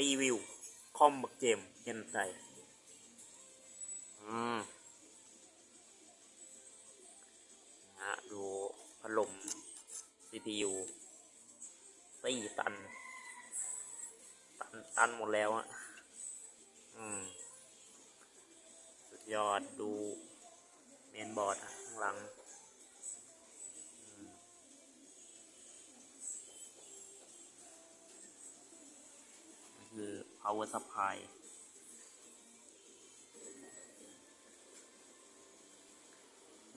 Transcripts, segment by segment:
รีวิว คอมบักเจมเย็นใจอืมนะฮะดูพัดลม CPU สี่ตัน ตัน ตันหมดแล้วอะ อืม สุดยอดดูเมนบอร์ดข้างหลัง power supply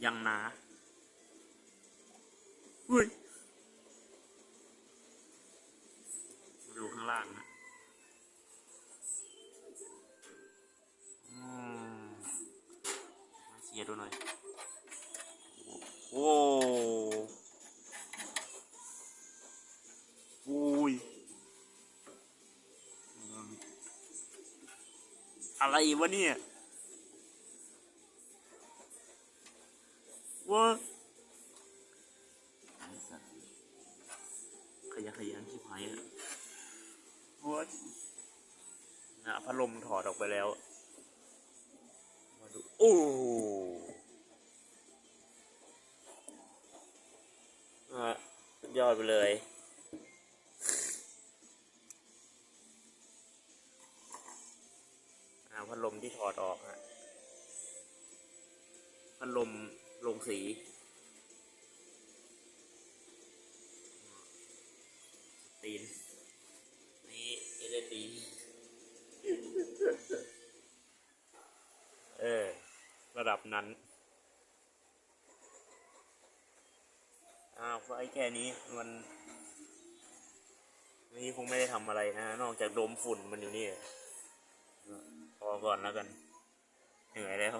ยังหนาเฮ้ยมาดูข้างล่างนะอืมมาเชียร์ดูหน่อย โอ้ อะไรวะเนี่ยวะไอ้สัตว์ขยะแขยันชิบหายอะวะนะพัดลมถอดออกไปแล้ว มาดู โอ้อะสุดยอดไปเลย พัดลมที่ถอดออกฮะพัดลมลงสี ตีน นี่เอเลดีเออ ระดับนั้น อ้าวไอ้แค่นี้มันนี่คงไม่ได้ทำอะไรนะ นอกจากดมฝุ่นมันอยู่นี่ พอก่อนแล้วกัน เหนื่อยแล้ว